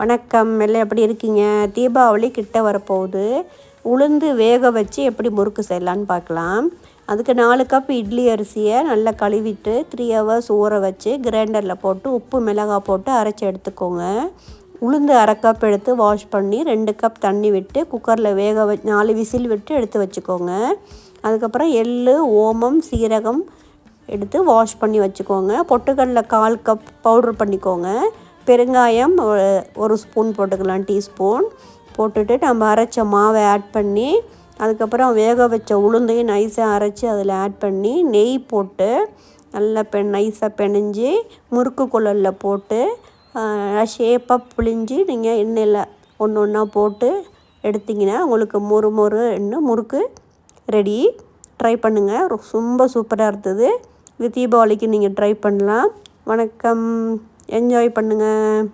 வணக்கம். எல்லாம் எப்படி இருக்கீங்க? தீபாவளி கிட்ட வரப்போகுது. உளுந்து வேக வச்சு எப்படி முறுக்கு செய்யலான்னு பார்க்கலாம். அதுக்கு நாலு கப் இட்லி அரிசியை நல்லா கழுவிட்டு த்ரீ ஹவர்ஸ் ஊற வச்சு கிரைண்டரில் போட்டு உப்பு மிளகாய் போட்டு அரைச்சி எடுத்துக்கோங்க. உளுந்து அரை கப் எடுத்து வாஷ் பண்ணி ரெண்டு கப் தண்ணி விட்டு குக்கரில் வேக வ நாலு விசில் விட்டு எடுத்து வச்சுக்கோங்க. அதுக்கப்புறம் எள் ஓமம் சீரகம் எடுத்து வாஷ் பண்ணி வச்சுக்கோங்க. பொட்டுக்கடல கால் கப் பவுட்ரு பண்ணிக்கோங்க. பெருங்காயம் ஒரு ஸ்பூன் போட்டுக்கலாம் டீஸ்பூன். போட்டுட்டு நம்ம அரைச்ச மாவை ஆட் பண்ணி அதுக்கப்புறம் வேக வச்ச உளுந்தையும் நைஸாக அரைச்சி அதில் ஆட் பண்ணி நெய் போட்டு நல்லா பெ நைஸாக பிணைஞ்சி முறுக்கு குழலில் போட்டு ஷேப்பாக புழிஞ்சு நீங்கள் எண்ணெயில் ஒன்று ஒன்றா போட்டு எடுத்திங்கன்னா உங்களுக்கு மொறு மொறு இன்னும் முறுக்கு ரெடி ட்ரை பண்ணுங்கள் ரொம்ப சூப்பராக இருந்தது. இது தீபாவளிக்கு நீங்கள் ட்ரை பண்ணலாம். வணக்கம். என்ஜாய் பண்ணுங்கள்